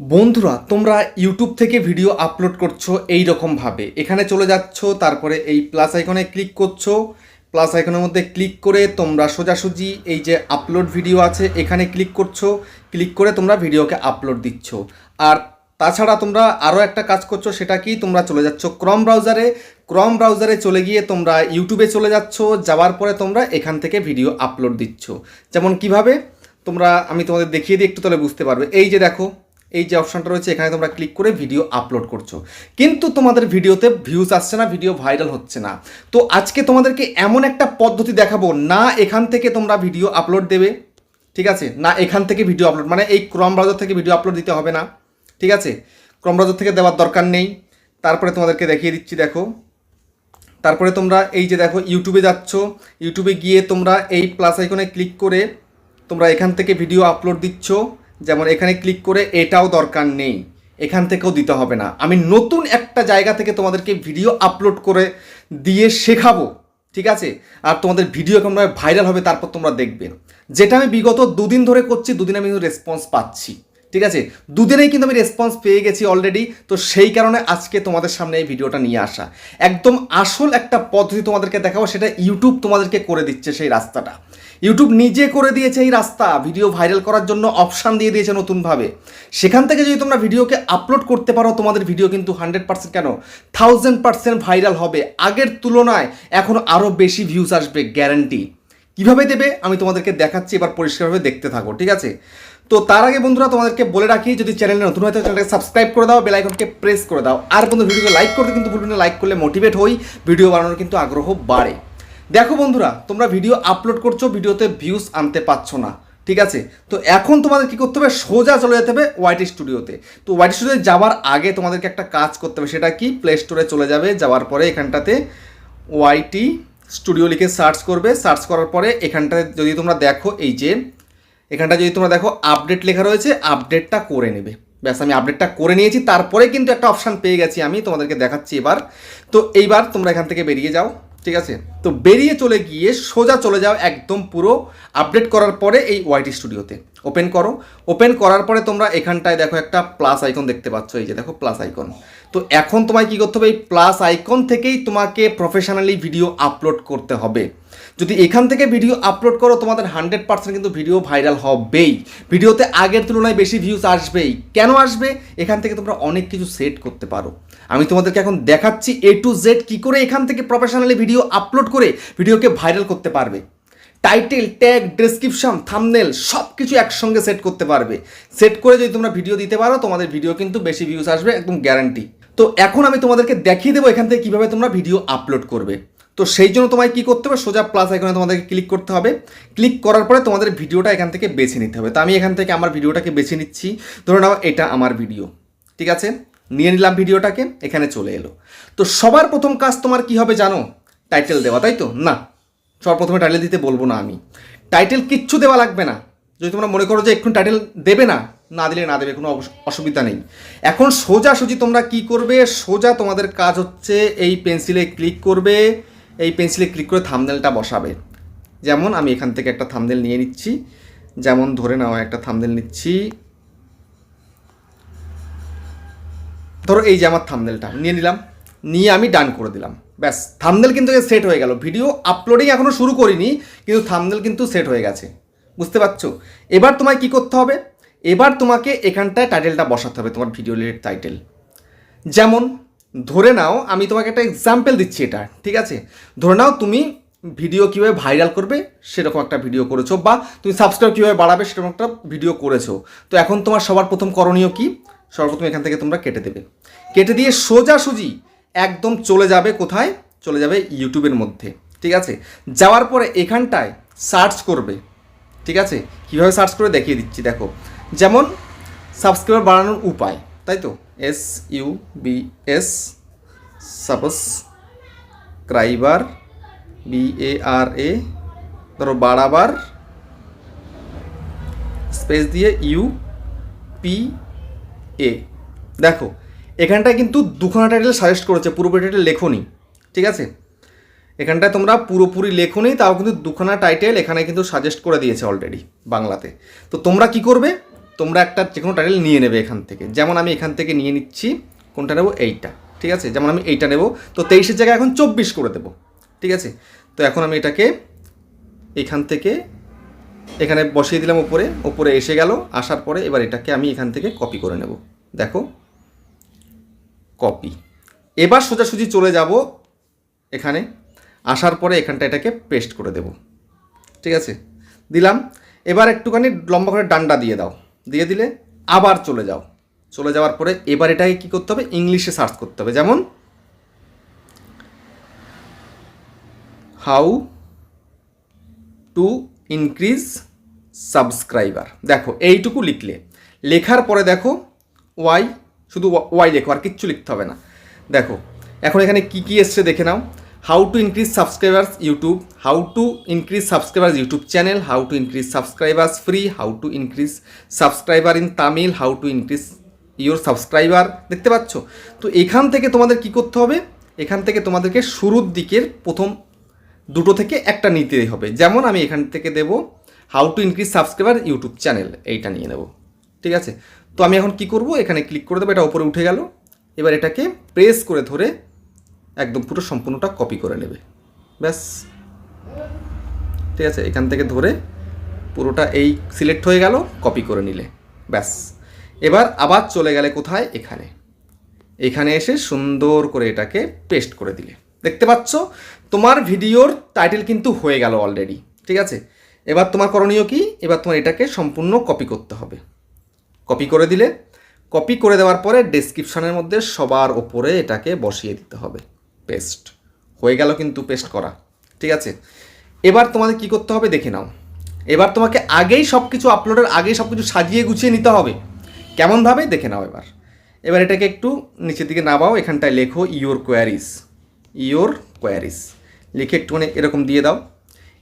বন্ধুরা, তোমরা ইউটিউব থেকে ভিডিও আপলোড করছ এই রকমভাবে এখানে চলে যাচ্ছ, তারপরে এই প্লাস আইকনে ক্লিক করছ। প্লাস আইকনের মধ্যে ক্লিক করে তোমরা সোজাসুজি এই যে আপলোড ভিডিও আছে, এখানে ক্লিক করছ। ক্লিক করে তোমরা ভিডিওকে আপলোড দিচ্ছ। আর তাছাড়া তোমরা আরও একটা কাজ করছ, সেটা কি? তোমরা চলে যাচ্ছ ক্রম ব্রাউজারে ক্রম ব্রাউজারে চলে গিয়ে তোমরা ইউটিউবে চলে যাচ্ছ। যাওয়ার পরে তোমরা এখান থেকে ভিডিও আপলোড দিচ্ছ। যেমন কীভাবে? তোমরা, আমি তোমাদের দেখিয়ে দিই, একটু তাহলে বুঝতে পারবে। এই যে দেখো এই যে অপশনটা রয়েছে, এখানে তোমরা ক্লিক করে ভিডিও আপলোড করছ। কিন্তু তোমাদের ভিডিওতে ভিউজ আসছে না ভিডিও ভাইরাল হচ্ছে না। তো আজকে তোমাদেরকে এমন একটা পদ্ধতি দেখাবো, না এখান থেকে তোমরা ভিডিও আপলোড দেবে, ঠিক আছে? না এখান থেকে ভিডিও আপলোড মানে এই ক্রম ব্রাউজার থেকে ভিডিও আপলোড দিতে হবে না, ঠিক আছে? ক্রম ব্রাউজার থেকে দেওয়ার দরকার নেই। তারপরে তোমাদেরকে দেখিয়ে দিচ্ছি, দেখো। তারপরে তোমরা এই যে দেখো ইউটিউবে যাচ্ছ। ইউটিউবে গিয়ে তোমরা এই প্লাস আইকনে ক্লিক করে তোমরা এখান থেকে ভিডিও আপলোড দিচ্ছ। যেমন এখানে ক্লিক করে এটাও দরকার নেই, এখান থেকেও দিতে হবে না। আমি নতুন একটা জায়গা থেকে তোমাদেরকে ভিডিও আপলোড করে দিয়ে শেখাবো, ঠিক আছে? আর তোমাদের ভিডিও কেমন ভাইরাল হবে তারপর তোমরা দেখবে। যেটা আমি বিগত দুদিন ধরে করছি, দুদিন আমি কিন্তু রেসপন্স পাচ্ছি, ঠিক আছে? দুদিনেই কিন্তু আমি রেসপন্স পেয়ে গেছি অলরেডি তো সেই কারণে আজকে তোমাদের সামনে এই ভিডিওটা নিয়ে আসা। একদম আসল একটা পদ্ধতি তোমাদেরকে দেখাবো, সেটা ইউটিউব তোমাদেরকে করে দিচ্ছে সেই রাস্তাটা। ইউটিউব নিজে করে দিয়েছে এই রাস্তা। ভিডিও ভাইরাল করার জন্য অপশান দিয়ে দিয়েছে নতুনভাবে। সেখান থেকে যদি তোমরা ভিডিওকে আপলোড করতে পারো, তোমাদের ভিডিও কিন্তু হান্ড্রেড পার্সেন্ট কেন? থাউজেন্ড পার্সেন্ট ভাইরাল হবে। আগের তুলনায় এখন আরও বেশি ভিউজ আসবে গ্যারান্টি কীভাবে দেবে? আমি তোমাদেরকে দেখাচ্ছি, এবার পরিষ্কারভাবে দেখতে থাকো, ঠিক আছে? তো তার আগে বন্ধুরা, তোমাদেরকে বলে রাখি, যদি চ্যানেলে নতুন হয়তো চ্যানেলটাকে সাবস্ক্রাইব করে দাও বেল আইকনকে প্রেস করে দাও। আর বন্ধু ভিডিওকে লাইক করতে কিন্তু ভুলবে লাইক করলে মোটিভেট হই ভিডিও বানানোর কিন্তু আগ্রহ বাড়ে। দেখো বন্ধুরা, তোমরা ভিডিও আপলোড করছ ভিডিওতে ভিউজ আনতে পারছ না, ঠিক আছে? তো এখন তোমাদের কি করতে হবে? সোজা চলে যেতে হবে ওয়াইটি স্টুডিওতে তো ওয়াইটি স্টুডিওতে যাওয়ার আগে তোমাদেরকে একটা কাজ করতে হবে, সেটা কি? প্লে স্টোরে চলে যাবে, যাওয়ার পরে এখানটাতে ওয়াইটি স্টুডিও লিখে সার্চ করবে। সার্চ করার পরে এখানটাতে যদি তোমরা দেখো, এই যে, এখানটা যদি তোমরা দেখো আপডেট লেখা রয়েছে আপডেটটা করে নেবে। ব্যাস, আমি আপডেটটা করে নিয়েছি, তারপরে কিন্তু একটা অপশান পেয়ে গেছি আমি, তোমাদেরকে দেখাচ্ছি এবার। তো এইবার তোমরা এখান থেকে বেরিয়ে যাও। ঠিক আছে? তো বেরিয়ে চলে গিয়ে সোজা চলে যাও একদম পুরো আপডেট করার পরে এই ওয়াইটি স্টুডিওতে ওপেন করো। ওপেন করার পরে তোমরা এখানটায় দেখো একটা প্লাস আইকন দেখতে পাচ্ছ। এই যে দেখো প্লাস আইকন তো এখন তোমায় কী করতে হবে? এই প্লাস আইকন থেকেই তোমাকে প্রফেশনালি ভিডিও আপলোড করতে হবে। যদি এখান থেকে ভিডিও আপলোড করো, তোমাদের হান্ড্রেড পার্সেন্ট কিন্তু ভিডিও ভাইরাল হবেই। ভিডিওতে আগের তুলনায় বেশি ভিউজ আসবেই। কেন আসবে? এখান থেকে তোমরা অনেক কিছু সেট করতে পারো। আমি তোমাদেরকে এখন দেখাচ্ছি এ টু জেড কী করে এখান থেকে প্রফেশনালি ভিডিও আপলোড করে ভিডিওকে ভাইরাল করতে পারবে। টাইটেল ট্যাগ ডেসক্রিপশন থামনেল সব কিছু একসঙ্গে সেট করতে পারবে। সেট করে যদি তোমরা ভিডিও দিতে পারো, তোমাদের ভিডিও কিন্তু বেশি ভিউজ আসবে, একদম গ্যারান্টি তো এখন আমি তোমাদেরকে দেখিয়ে দেবো এখান থেকে কীভাবে তোমরা ভিডিও আপলোড করবে। তো সেই জন্য তোমায় কী করতে হবে, সোজা প্লাস এখানে তোমাদেরকে ক্লিক করতে হবে। ক্লিক করার পরে তোমাদের ভিডিওটা এখান থেকে বেছে নিতে হবে। তো আমি এখান থেকে আমার ভিডিওটাকে বেছে নিচ্ছি। ধরে নাও এটা আমার ভিডিও ঠিক আছে? নিয়ে নিলাম ভিডিওটাকে, এখানে চলে এলো। তো সবার প্রথম কাজ তোমার কি হবে জানো? টাইটেল দেওয়া, তাই তো? না, সবার প্রথমে টাইটেল দিতে বলব না আমি। টাইটেল কিচ্ছু দেওয়া লাগবে না। যদি তোমরা মনে করো যে একটু টাইটেল দেবে না না দিলে না দেবে, কোনো অসুবিধা নেই। এখন সোজা সুজি তোমরা কি করবে? সোজা তোমাদের কাজ হচ্ছে এই পেন্সিলে ক্লিক করবে, এই পেন্সিলে ক্লিক করে থামনেলটা বসাবে। যেমন আমি এখান থেকে একটা থামনেল নিয়ে নিচ্ছি, যেমন ধরে নাও একটা থামনেল নিচ্ছি ধরো এই যে আমার থামনেলটা নিয়ে নিলাম, নিয়ে আমি ডান করে দিলাম। ব্যাস থামনেল কিন্তু সেট হয়ে গেল। ভিডিও আপলোডিং এখনও শুরু করিনি, কিন্তু থামনেল কিন্তু সেট হয়ে গেছে। বুঝতে পারছ? এবার তোমায় কি করতে হবে? এবার তোমাকে এখানটায় টাইটেলটা বসাতে হবে, তোমার ভিডিও রিলেটেড টাইটেল যেমন, ধরে নাও, আমি তোমাকে একটা এক্সাম্পল দিচ্ছি এটা, ঠিক আছে? ধরে নাও, তুমি ভিডিও কীভাবে ভাইরাল করবে, সেরকম একটা ভিডিও করেছ, বা তুমি সাবস্ক্রাইব কীভাবে বাড়াবে, সেরকম একটা ভিডিও করেছ। তো এখন তোমার সবার প্রথম করণীয় কি? সর্বপ্রথম এখান থেকে তোমরা কেটে দেবে। কেটে দিয়ে সোজাসুজি একদম চলে যাবে কোথায়? চলে যাবে ইউটিউবের মধ্যে, ঠিক আছে? যাওয়ার পরে এখানটায় সার্চ করবে, ঠিক আছে? কীভাবে সার্চ করে দেখিয়ে দিচ্ছি, দেখো। যেমন সাবস্ক্রাইবার বাড়ানোর উপায়, তাই তো? S U B S subscriber B A R A ধরো বাড়াবার স্পেস দিয়ে ইউ পি এ দেখো, এখানটায় কিন্তু দুখানা টাইটেল সাজেস্ট করেছে, পুরোপুরি টাইটেল লেখনি, ঠিক আছে? এখানটায় তোমরা পুরোপুরি লেখনি, তাও কিন্তু দুখানা টাইটেল এখানে কিন্তু সাজেস্ট করে দিয়েছে অলরেডি বাংলাতে। তো তোমরা কি করবে? তোমরা একটা যে কোনো টাইটেল নিয়ে নেবে এখান থেকে। যেমন আমি এখান থেকে নিয়ে নিচ্ছি, কোনটা নেব? এইটা, ঠিক আছে? যেমন আমি এইটা নেব, তো তেইশের জায়গায় এখন চব্বিশ করে দেবো, ঠিক আছে? তো এখন আমি এটাকে এখান থেকে এখানে বসিয়ে দিলাম উপরে। উপরে এসে গেল, আসার পরে এবার এটাকে আমি এখান থেকে কপি করে নেব। দেখো কপি এবার সোজাসুজি চলে যাব এখানে। আসার পরে এখানটা এটাকে পেস্ট করে দেব। ঠিক আছে? দিলাম। এবার একটুখানি লম্বা করে ডান্ডা দিয়ে দাও। দিয়ে দিলে আবার চলে যাও। চলে যাওয়ার পরে এবার এটাকে কী করতে হবে? ইংলিশে সার্চ করতে হবে। যেমন হাউ টু ইনক্রিজ সাবস্ক্রাইবার দেখো, এইটুকু লিখলে। লেখার পরে দেখো ওয়াই শুধু ওয়াই লেখো, আর কিচ্ছু লিখতে হবে না। দেখো, এখন এখানে কি কি এসছে দেখে নাও। How to increase subscribers YouTube how to increase subscribers YouTube channel how to increase subscribers free how to increase subscriber in Tamil how to increase your subscriber দেখতে পাচ্ছ? তো এখান থেকে তোমাদের কি করতে হবে? এখান থেকে তোমাদেরকে শুরুর দিকের প্রথম দুটো থেকে একটা নিতেই হবে। যেমন আমি এখান থেকে দেব how to increase subscriber YouTube channel, এইটা নিয়ে নেব। ঠিক আছে? তো আমি এখন কি করব? এখানে ক্লিক করে দেবো, এটা উপরে উঠে গেল। এবার এটাকে প্রেস করে ধরে একদম পুরো সম্পূর্ণটা কপি করে নেবে। ব্যাস। ঠিক আছে? এখান থেকে ধরে পুরোটা এই সিলেক্ট হয়ে গেল, কপি করে নিলে। ব্যাস। এবার আবার চলে গেলে কোথায়? এখানে। এখানে এসে সুন্দর করে এটাকে পেস্ট করে দিলে। দেখতে পাচ্ছ? তোমার ভিডিওর টাইটেল কিন্তু হয়ে গেল অলরেডি। ঠিক আছে? এবার তোমার করণীয় কি? এবার তোমার এটাকে সম্পূর্ণ কপি করতে হবে। কপি করে দিলে কপি করে দেওয়ার পরে ডেসক্রিপশনের মধ্যে সবার ওপরে এটাকে বসিয়ে দিতে হবে। পেস্ট হয়ে গেল কিন্তু পেস্ট করা। ঠিক আছে? এবার তোমাদের কি করতে হবে দেখে নাও। এবার তোমাকে আগেই সব কিছু আপলোডের আগেই সব কিছু সাজিয়ে গুছিয়ে নিতে হবে। কেমনভাবে? দেখে নাও এবার। এবার এটাকে একটু নিচের দিকে নামাও। এখানটায় লেখো ইওর কোয়ারিস ইয়োর কোয়ারিস লিখে একটুখানি এরকম দিয়ে দাও।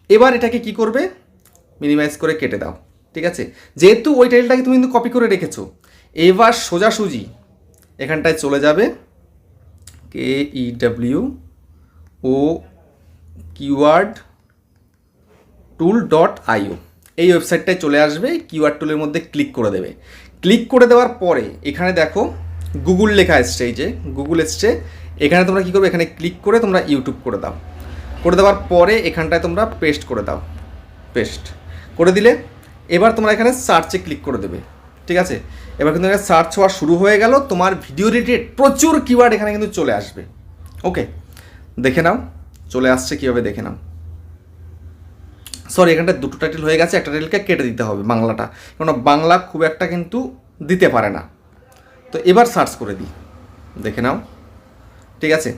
এবার এটাকে কি করবে? মিনিমাইজ করে কেটে দাও, ঠিক আছে? যেহেতু ওই টাইটেলটাকে তুমি কিন্তু কপি করে রেখেছো, এবার সোজাসুজি এখানটায় চলে যাবে K E W O keyword tool dot io এই ওয়েবসাইটটায় চলে আসবে কিউআর টুলের মধ্যে ক্লিক করে দেবে। ক্লিক করে দেওয়ার পরে, এখানে দেখো গুগল লেখা এসছে এই যে গুগল এসছে, এখানে তোমরা কী করবে, এখানে ক্লিক করে তোমরা ইউটিউব করে দাও। করে দেওয়ার পরে, এখানটায় তোমরা পেস্ট করে দাও পেস্ট করে দিলে, এবার তোমরা এখানে সার্চে ক্লিক করে দেবে, ঠিক আছে? এবার কিন্তু এখানে সার্চ হওয়া শুরু হয়ে গেল, তোমার ভিডিও রিলেটেড প্রচুর কিওয়ার্ড এখানে কিন্তু চলে আসবে ওকে দেখে নাও, চলে আসছে কীভাবে দেখে নাও। সরি এখানটা দুটো টাইটেল হয়ে গেছে, একটা টাইটেলকে কেটে দিতে হবে বাংলাটা কারণ বাংলা খুব একটা কিন্তু দিতে পারে না। তো এবার সার্চ করে দিই, দেখে নাও, ঠিক আছে?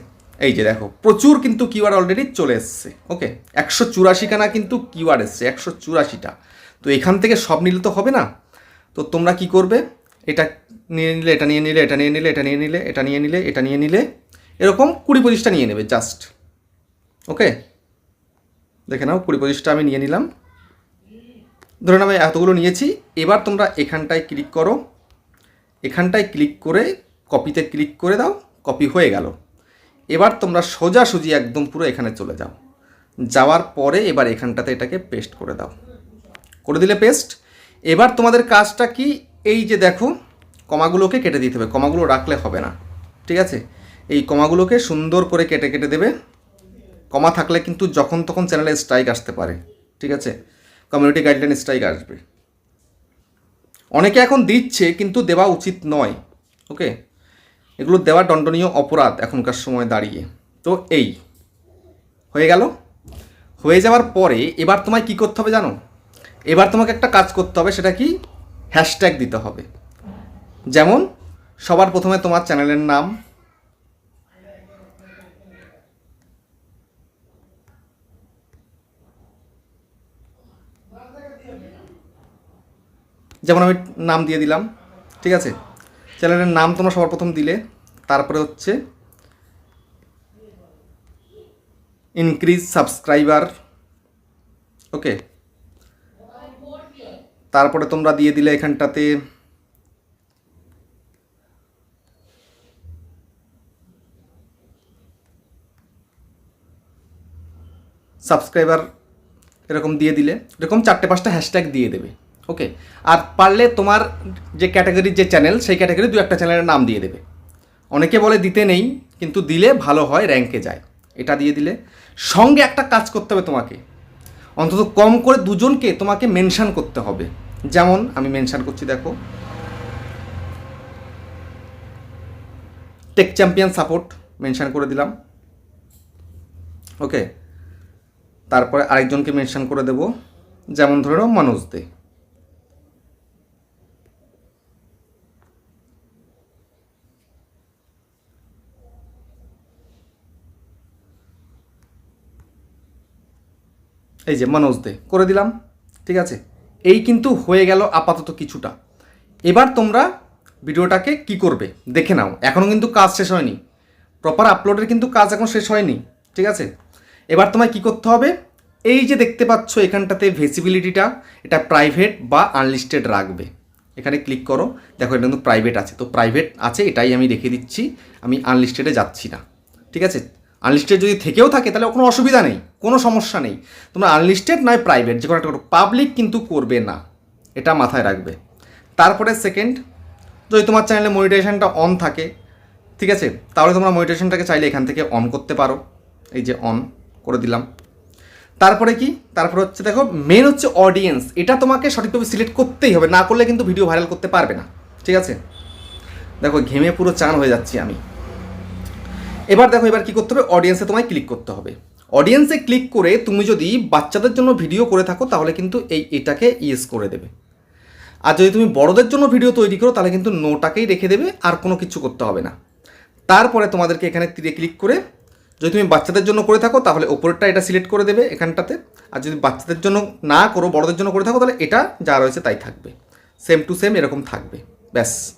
এই যে দেখো, প্রচুর কিন্তু কিওয়ার্ড অলরেডি চলে এসছে ওকে একশো চুরাশিখানা কিন্তু কিওয়ার্ড এসছে, একশো চুরাশিটা। তো এখান থেকে সব নিলে তো হবে না? তো তোমরা কি করবে? এটা নিয়ে নিলে, এটা নিয়ে নিলে, এটা নিয়ে নিলে, এটা নিয়ে নিলে, এটা নিয়ে নিলে, এটা নিয়ে নিলে, এরকম কুড়ি পঁচিশটা নিয়ে নেবে জাস্ট ওকে দেখে নাও, কুড়ি পঁচিশটা আমি নিয়ে নিলাম। ধরুন আমি এতগুলো নিয়েছি, এবার তোমরা এখানটায় ক্লিক করো। এখানটায় ক্লিক করে কপিতে ক্লিক করে দাও কপি হয়ে গেল। এবার তোমরা সোজাসুজি একদম পুরো এখানে চলে যাও। যাওয়ার পরে এবার এখানটাতে এটাকে পেস্ট করে দাও। করে দিলে পেস্ট এবার তোমাদের কাজটা কি? এই যে দেখো, কমাগুলোকে কেটে দিতে হবে। কমাগুলো রাখলে হবে না। ঠিক আছে? এই কমাগুলোকে সুন্দর করে কেটে কেটে দেবে। কমা থাকলে কিন্তু যখন তখন চ্যানেলে স্ট্রাইক আসতে পারে। ঠিক আছে? কমিউনিটি গাইডলাইন স্ট্রাইক আসবে। অনেকে এখন দিচ্ছে, কিন্তু দেওয়া উচিত নয়। ওকে এগুলো দেওয়া দণ্ডনীয় অপরাধ এখনকার সময় দাঁড়িয়ে। তো এই, হয়ে গেল। হয়ে যাওয়ার পরে এবার তোমায় কি করতে হবে জানো? এবার তোমাকে একটা কাজ করতে হবে, সেটা কি? হ্যাশট্যাগ দিতে হবে। যেমন, সবার প্রথমে তোমার চ্যানেলের নাম। যেমন আমি নাম দিয়ে দিলাম, ঠিক আছে? চ্যানেলের নাম তোমরা সবার প্রথম দিলে, তারপরে হচ্ছে ইনক্রিজ সাবস্ক্রাইবার ওকে তারপরে তোমরা দিয়ে দিলে এখানটাতে সাবস্ক্রাইবার এরকম দিয়ে দিলে, এরকম চারটে পাঁচটা হ্যাশট্যাগ দিয়ে দেবে। ওকে আর পারলে তোমার যে ক্যাটাগরির যে চ্যানেল সেই ক্যাটাগরি দু একটা চ্যানেলের নাম দিয়ে দেবে। অনেকে বলে দিতে নেই, কিন্তু দিলে ভালো হয় র্যাঙ্কে যায়। এটা দিয়ে দিলে। সঙ্গে একটা কাজ করতে হবে তোমাকে। অন্তত কম করে দুজনকে তোমাকে মেনশান করতে হবে। যেমন, আমি মেনশান করছি, দেখো। টেক চ্যাম্পিয়ন সাপোর্ট মেনশান করে দিলাম। ওকে তারপরে আরেকজনকে মেনশান করে দেব। যেমন ধরে মনোজ দে। এই যে মনোজ দে, করে দিলাম, ঠিক আছে? এই কিন্তু হয়ে গেল আপাতত কিছুটা। এবার তোমরা ভিডিওটাকে কি করবে? দেখে নাও। এখনও কিন্তু কাজ শেষ হয়নি। প্রপার আপলোডের কিন্তু কাজ এখন শেষ হয়নি, ঠিক আছে? এবার তোমায় কি করতে হবে? এই যে দেখতে পাচ্ছ এখানটাতে ভেসিবিলিটিটা এটা প্রাইভেট বা আনলিস্টেড রাখবে। এখানে ক্লিক করো। দেখো এটা কিন্তু প্রাইভেট আছে। তো প্রাইভেট আছে, এটাই আমি রেখে দিচ্ছি। আমি আনলিস্টেডে যাচ্ছি না, ঠিক আছে? আনলিস্টেড যদি থেকেও থাকে, তাহলে কোনো অসুবিধা নেই, কোনো সমস্যা নেই। তোমরা আনলিস্টেড নয় প্রাইভেট যে কোনো একটা করো। পাবলিক কিন্তু করবে না, এটা মাথায় রাখবে। তারপরে সেকেন্ড যদি তোমার চ্যানেলে মনিটাইজেশনটা অন থাকে, ঠিক আছে? তাহলে তোমরা মনিটাইজেশনটাকে চাইলে এখান থেকে অন করতে পারো। এই যে অন করে দিলাম। তারপরে কি? তারপরে হচ্ছে দেখো মেন হচ্ছে অডিয়েন্স এটা তোমাকে সঠিকভাবে সিলেক্ট করতেই হবে, না করলে কিন্তু ভিডিও ভাইরাল করতে পারবে না। ঠিক আছে? দেখো, ঘেমে পুরো চান হয়ে যাচ্ছি আমি। এবার দেখো, এবার কি করতে হবে? অডিয়েন্সে তোমায় ক্লিক করতে হবে। অডিয়েন্সে ক্লিক করে তুমি যদি বাচ্চাদের জন্য ভিডিও করে থাকো, তাহলে কিন্তু এই এটাকে ইয়েস করে দেবে। আর যদি তুমি বড়দের জন্য ভিডিও তৈরি করো, তাহলে কিন্তু নোটাকেই রেখে দেবে, আর কোনো কিছু করতে হবে না। তারপরে তোমাদেরকে এখানে তীরে ক্লিক করে যদি তুমি বাচ্চাদের জন্য করে থাকো, তাহলে ওপরেরটা এটা সিলেক্ট করে দেবে এখানটাতে। আর যদি বাচ্চাদের জন্য না করো, বড়দের জন্য করে থাকো, তাহলে এটা যা রয়েছে তাই থাকবে। সেম টু সেম এরকম থাকবে। ব্যাস।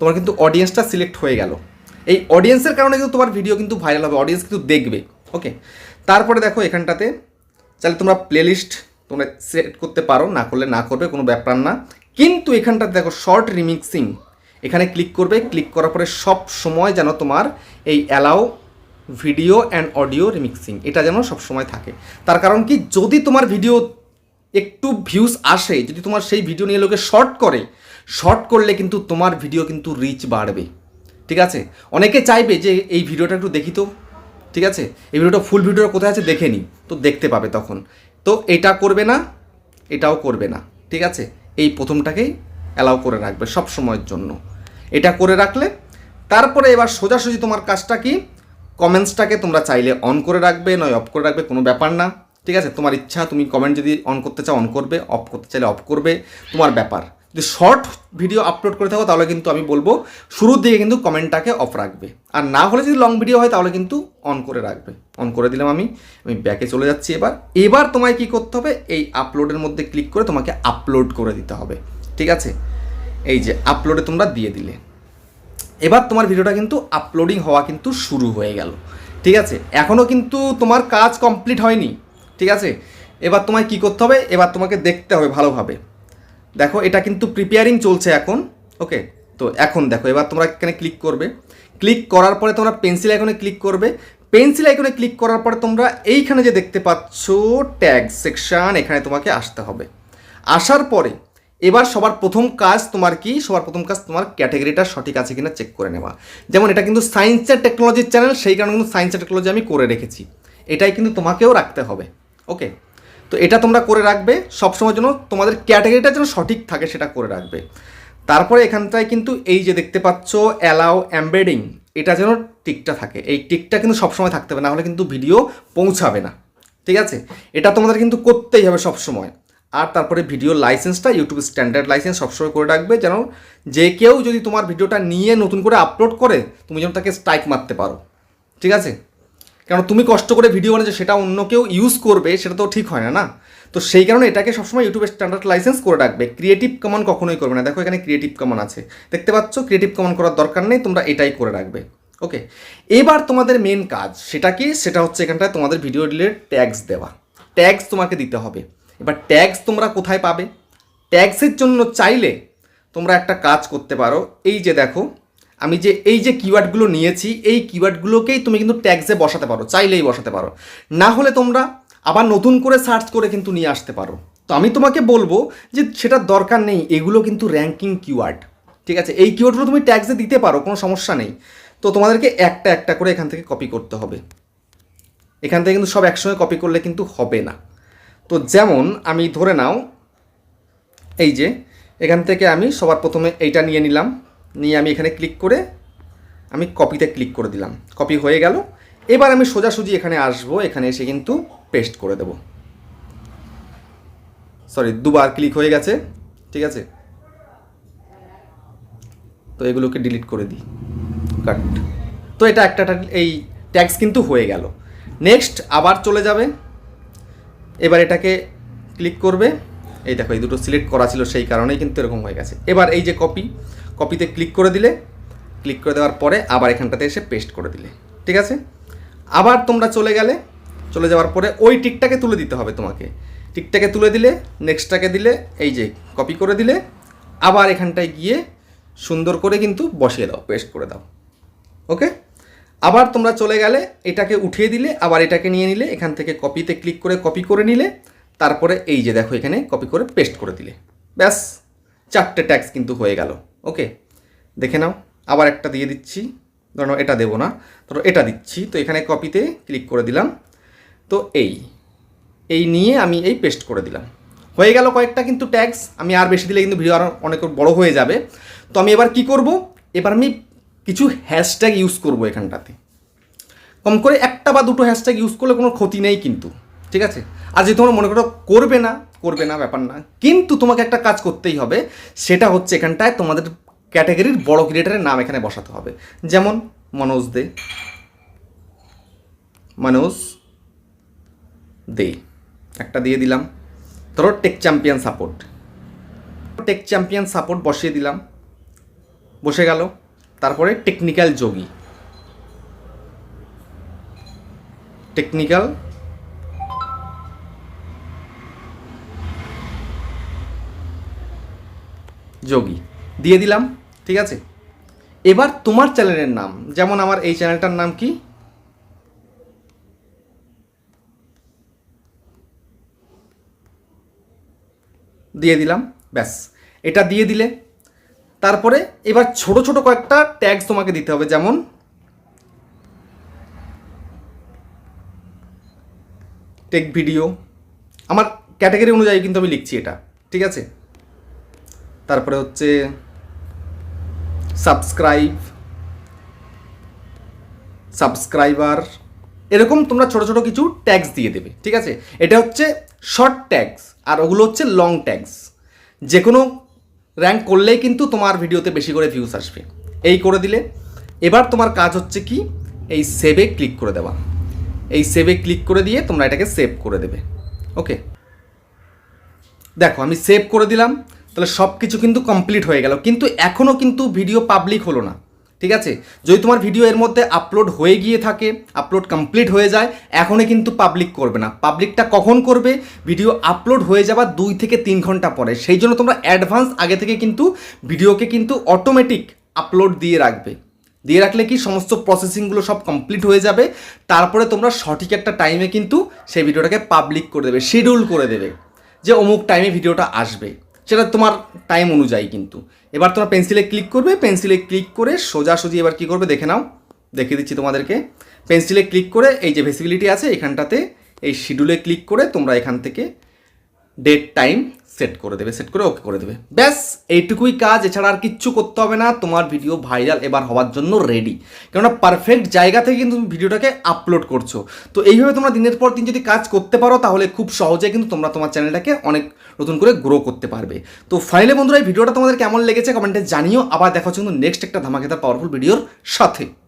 তোমার কিন্তু অডিয়েন্সটা সিলেক্ট হয়ে গেল। এই অডিয়েন্সের কারণে কিন্তু তোমার ভিডিও কিন্তু ভাইরাল হবে অডিয়েন্স কিন্তু দেখবে ওকে তারপরে দেখো এখানটাতে চাইলে তোমরা প্লেলিস্ট তোমরা সেট করতে পারো, না করলে না করবে, কোনো ব্যাপার না। কিন্তু এখানটাতে দেখো শর্ট রিমিক্সিং এখানে ক্লিক করবে ক্লিক করার পরে সব সময় যেন তোমার এই allow video and audio remixing এটা যেন সব সময় থাকে। তার কারণ কি, যদি তোমার ভিডিও একটু ভিউজ আসে, যদি তোমার সেই ভিডিও নিয়ে লোকে শর্ট করে শর্ট করলে কিন্তু তোমার ভিডিও কিন্তু রিচ বাড়বে। ঠিক আছে? অনেকে চাইবে যে এই ভিডিওটা একটু দেখি তো, ঠিক আছে? এই ভিডিওটা ফুল ভিডিওটা কোথায় আছে দেখে নিই, তো দেখতে পাবে তখন। তো এটা করবে না, এটাও করবে না, ঠিক আছে? এই প্রথমটাকেই অ্যালাউ করে রাখবে সব সময়ের জন্য। এটা করে রাখলে, তারপরে এবার সোজাসুজি তোমার কাজটা কি? কমেন্টসটাকে তোমরা চাইলে অন করে রাখবে, নয় অফ করে রাখবে, কোনো ব্যাপার না, ঠিক আছে? তোমার ইচ্ছা, তুমি কমেন্ট যদি অন করতে চাও অন করবে অফ করতে চাইলে অফ করবে, তোমার ব্যাপার। যদি শর্ট ভিডিও আপলোড করে থাকো, তাহলে কিন্তু আমি বলব, শুরুর দিকে কিন্তু কমেন্টটাকে অফ রাখবে। আর না হলে যদি লং ভিডিও হয়, তাহলে কিন্তু অন করে রাখবে। অন করে দিলাম আমি আমি ব্যাকে চলে যাচ্ছি এবার। এবার তোমায় কি করতে হবে? এই আপলোডের মধ্যে ক্লিক করে তোমাকে আপলোড করে দিতে হবে। ঠিক আছে? এই যে আপলোডে তোমরা দিয়ে দিলে। এবার তোমার ভিডিওটা কিন্তু আপলোডিং হওয়া কিন্তু শুরু হয়ে গেল। ঠিক আছে? এখনও কিন্তু তোমার কাজ কমপ্লিট হয়নি। ঠিক আছে? এবার তোমায় কি করতে হবে? এবার তোমাকে দেখতে হবে ভালোভাবে। দেখো, এটা কিন্তু প্রিপেয়ারিং চলছে এখন ওকে তো এখন দেখো, এবার তোমরা এখানে ক্লিক করবে। ক্লিক করার পরে তোমরা পেন্সিল আইকনে ক্লিক করবে। পেন্সিল আইকনে ক্লিক করার পরে তোমরা এইখানে যে দেখতে পাচ্ছ ট্যাগ সেকশন এখানে তোমাকে আসতে হবে। আসার পরে এবার সবার প্রথম কাজ তোমার কি? সবার প্রথম কাজ তোমার ক্যাটাগরিটা সঠিক আছে কিনা চেক করে নেওয়া। যেমন এটা কিন্তু সায়েন্স অ্যান্ড টেকনোলজির চ্যানেল সেই কারণে কিন্তু সায়েন্স অ্যান্ড টেকনোলজি আমি করে রেখেছি। এটাই কিন্তু তোমাকেও রাখতে হবে ওকে তো এটা তোমরা করে রাখবে, সবসময় জন্য তোমাদের ক্যাটাগরিটা যেন সঠিক থাকে সেটা করে রাখবে। তারপরে এখানটায় কিন্তু এই যে দেখতে পাচ্ছ অ্যালাউ এমবেডিং এটা যেন টিকটা থাকে। এই টিকটা কিন্তু সবসময় থাকতে হবে না হলে কিন্তু ভিডিও পৌঁছাবে না। ঠিক আছে? এটা তোমাদের কিন্তু করতেই হবে সবসময়। আর তারপরে ভিডিও লাইসেন্সটা ইউটিউব স্ট্যান্ডার্ড লাইসেন্স সবসময় করে রাখবে, যেন যে কেউ যদি তোমার ভিডিওটা নিয়ে নতুন করে আপলোড করে, তুমি যেন তাকে স্ট্রাইক মারতে পারো। ঠিক আছে? কারণ তুমি কষ্ট করে ভিডিও বানিয়েছো সেটা অন্য কেউ ইউজ করবে, সেটা তো ঠিক হয় না না? তো সেই কারণে এটাকে সবসময় ইউটিউবের স্ট্যান্ডার্ড লাইসেন্স করে রাখবে। ক্রিয়েটিভ কমান কখনোই করবে না। দেখো এখানে ক্রিয়েটিভ কমান আছে। দেখতে পাচ্ছ ক্রিয়েটিভ কমান করার দরকার নেই, তোমরা এটাই করে রাখবে। ওকে এবার তোমাদের মেন কাজ সেটা কি সেটা হচ্ছে এখানটায় তোমাদের ভিডিও রিলেটেড ট্যাগস দেওয়া। ট্যাগস তোমাকে দিতে হবে। এবার ট্যাগস তোমরা কোথায় পাবে? ট্যাগসের জন্য চাইলে তোমরা একটা কাজ করতে পারো। এই যে দেখো আমি যে, এই যে কিওয়ার্ডগুলো নিয়েছি, এই কিওয়ার্ডগুলোকেই তুমি কিন্তু ট্যাক্সে বসাতে পারো, চাইলেই বসাতে পারো। না হলে তোমরা আবার নতুন করে সার্চ করে কিন্তু নিয়ে আসতে পারো। তো আমি তোমাকে বলব যে, সেটার দরকার নেই, এগুলো কিন্তু র্যাঙ্কিং কিওয়ার্ড ঠিক আছে? এই কিওয়ার্ডগুলো তুমি ট্যাক্সে দিতে পারো, কোনো সমস্যা নেই। তো তোমাদেরকে একটা একটা করে এখান থেকে কপি করতে হবে। এখান থেকে কিন্তু সব একসঙ্গে কপি করলে কিন্তু হবে না। তো যেমন আমি ধরে নাও, এই যে, এখান থেকে আমি সবার প্রথমে এইটা নিয়ে নিলাম। নিয়ে আমি এখানে ক্লিক করে আমি কপিতে ক্লিক করে দিলাম। কপি হয়ে গেল। এবার আমি সোজাসুজি এখানে আসব। এখানে এসে কিন্তু পেস্ট করে দেব। সরি দুবার ক্লিক হয়ে গেছে। ঠিক আছে? তো এগুলোকে ডিলিট করে দিই। কাট তো এটা একটা এই ট্যাক্স কিন্তু হয়ে গেল। নেক্সট আবার চলে যাবে। এবার এটাকে ক্লিক করবে। এই দেখো, এই দুটো সিলেক্ট করা ছিল সেই কারণেই কিন্তু এরকম হয়ে গেছে। এবার এই যে কপি কপিতে ক্লিক করে দিলে ক্লিক করে দেওয়ার পরে আবার এখানটাতে এসে পেস্ট করে দিলে। ঠিক আছে? আবার তোমরা চলে গেলে, চলে যাওয়ার পরে ওই টিকটাকে তুলে দিতে হবে তোমাকে। টিকটাকে তুলে দিলে নেক্সটটাকে দিলে, এই যে কপি করে দিলে, আবার এখানটায় গিয়ে সুন্দর করে কিন্তু বসিয়ে দাও পেস্ট করে দাও। ওকে? আবার তোমরা চলে গেলে, এটাকে উঠিয়ে দিলে, আবার এটাকে নিয়ে নিলে, এখান থেকে কপিতে ক্লিক করে কপি করে নিলে, তারপরে এই যে দেখো এখানে কপি করে পেস্ট করে দিলে। ব্যাস, চারটে ট্যাক্স কিন্তু হয়ে গেল। ওকে, দেখে নাও, আবার একটা দিয়ে দিচ্ছি। ধরো এটা দেবো না, ধরো এটা দিচ্ছি। তো এখানে কপিতে ক্লিক করে দিলাম। তো এই এই নিয়ে আমি এই পেস্ট করে দিলাম। হয়ে গেল কয়েকটা কিন্তু ট্যাক্স আমি আর বেশি দিলে কিন্তু ভিডিও আরও অনেক বড় হয়ে যাবে। তো আমি এবার কি করব? এবার আমি কিছু হ্যাশট্যাগ ইউজ করব এখানটাতে। কম করে একটা বা দুটো হ্যাশট্যাগ ইউজ করলে কোনো ক্ষতি নেই কিন্তু। ঠিক আছে? আর যদি তোমরা মনে করো করবে না করবে না, ব্যাপার না, কিন্তু তোমাকে একটা কাজ করতেই হবে, সেটা হচ্ছে এখানটায় তোমাদের ক্যাটাগরির বড় ক্রিয়েটারের নাম এখানে বসাতে হবে। যেমন মনোজ দে। মনোজ দে। একটা দিয়ে দিলাম। ধরো tech champion support. Tech champion support বসিয়ে দিলাম। বসে গেল। তারপরে টেকনিক্যাল যোগী। টেকনিক্যাল যোগী। দিয়ে দিলাম, ঠিক আছে? এবার তোমার চ্যানেলের নাম, যেমন আমার এই চ্যানেলটার নাম কি? দিয়ে দিলাম, ব্যাস। এটা দিয়ে দিলে। তারপরে এবার ছোট ছোট কয়েকটা ট্যাগস তোমাকে দিতে হবে, যেমন টেক ভিডিও আমার ক্যাটাগরি অনুযায়ী কিন্তু আমি লিখছি এটা, ঠিক আছে? তারপরে হচ্ছে সাবস্ক্রাইব সাবস্ক্রাইবার এরকম তোমরা ছোট ছোট কিছু ট্যাক্স দিয়ে দেবে, ঠিক আছে? এটা হচ্ছে শর্ট ট্যাক্স আর ওগুলো হচ্ছে লং ট্যাক্স যে কোনো র্যাঙ্ক করলেই কিন্তু তোমার ভিডিওতে বেশি করে ভিউস আসবে। এই করে দিলে। এবার তোমার কাজ হচ্ছে কি? এই সেভে ক্লিক করে দেওয়া। এই সেভে ক্লিক করে দিয়ে তোমরা এটাকে সেভ করে দেবে। ওকে দেখো, আমি সেভ করে দিলাম। তাহলে সব কিছু কিন্তু কমপ্লিট হয়ে গেল। কিন্তু এখনও কিন্তু ভিডিও পাবলিক হলো না। ঠিক আছে? যদি তোমার ভিডিও এর মধ্যে আপলোড হয়ে গিয়ে থাকে আপলোড কমপ্লিট হয়ে যায়, এখনই কিন্তু পাবলিক করবে না। পাবলিকটা কখন করবে? ভিডিও আপলোড হয়ে যাবার দুই থেকে তিন ঘণ্টা পরে। সেই জন্য তোমরা অ্যাডভান্স আগে থেকে কিন্তু ভিডিওকে কিন্তু অটোমেটিক আপলোড দিয়ে রাখবে। দিয়ে রাখলে কি সমস্ত প্রসেসিংগুলো সব কমপ্লিট হয়ে যাবে। তারপরে তোমরা সঠিক একটা টাইমে কিন্তু সেই ভিডিওটাকে পাবলিক করে দেবে শিডিউল করে দেবে যে অমুক টাইমে ভিডিওটা আসবে। সেটা তোমার টাইম অনুযায়ী কিন্তু। এবার তোমরা পেন্সিলে ক্লিক করবে পেন্সিলে ক্লিক করে সোজাসুজি এবার কী করবে দেখে নাও, দেখিয়ে দিচ্ছি তোমাদেরকে। পেন্সিলে ক্লিক করে এই যে ভেসিবিলিটি আছে এখানটাতে, এই শিডিউলে ক্লিক করে তোমরা এখান থেকে ডেট টাইম সেট করে দেবে সেট করে ওকে করে দেবে। ব্যাস, এইটুকুই কাজ, এছাড়া আর কিচ্ছু করতে হবে না, তোমার ভিডিও ভাইরাল এবার হওয়ার জন্য রেডি কেননা পারফেক্ট জায়গা থেকে কিন্তু তুমি ভিডিওটাকে আপলোড করছ। তো এইভাবে তোমরা দিনের পর দিন যদি কাজ করতে পারো, তাহলে খুব সহজে কিন্তু তোমরা তোমার চ্যানেলটাকে অনেক নতুন করে গ্রো করতে পারবে। তো ফাইনালি বন্ধুরা, এই ভিডিওটা তোমাদের কেমন লেগেছে কমেন্টে জানিও। আবার দেখা হচ্ছে কিন্তু নেক্সট একটা ধামাকেদার পাওয়ারফুল ভিডিওর সাথে।